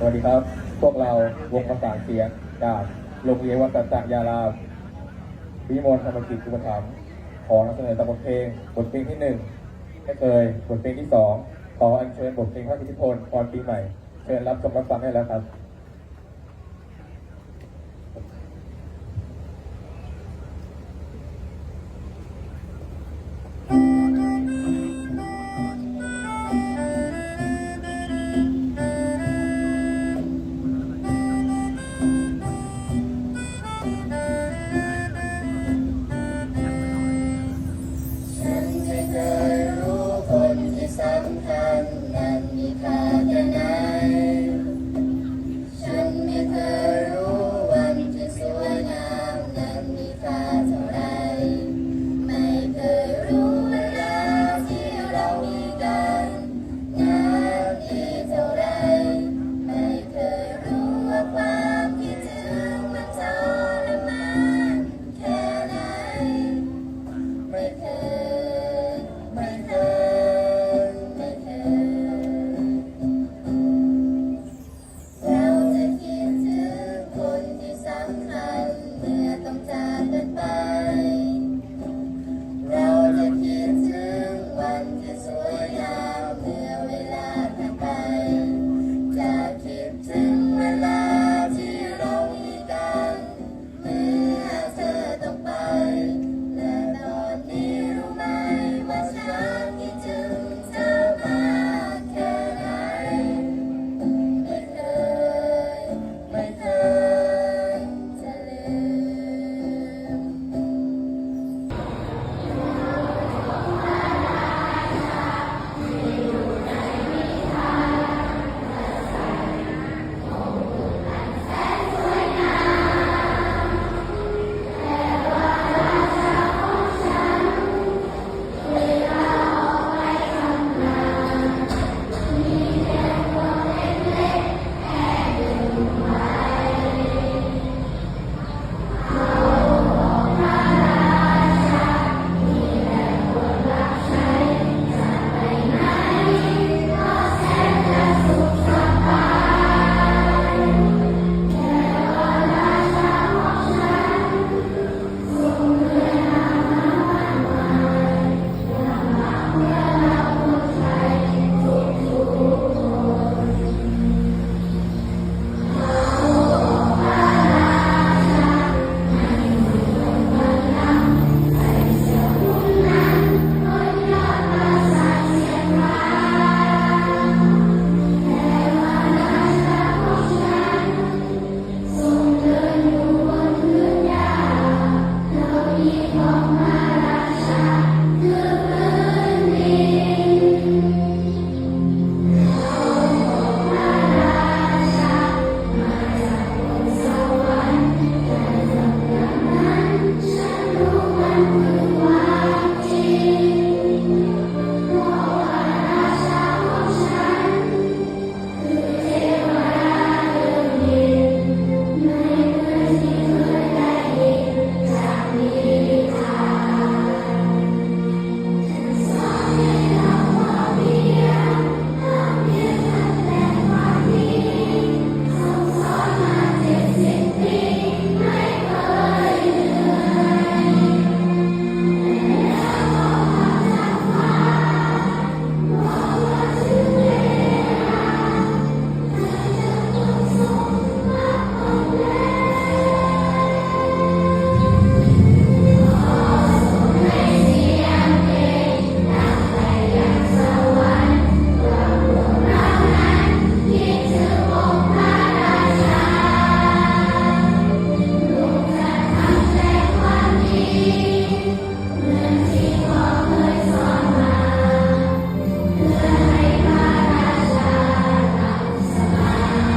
สวัสดีครับ พวกเราวงประสานเสียงจากโรงเรียนวัดสัจจยารามวิมลธรรมกิจคุปถัมขอนำเสนอบทเพลงบทเพลงที่หนึ่งไม่เคยบทเพลงที่สองขออัญเชิญบทเพลงพระอิทธิพลพรปีใหม่ เชิญรับชมรับฟังได้แล้วครับ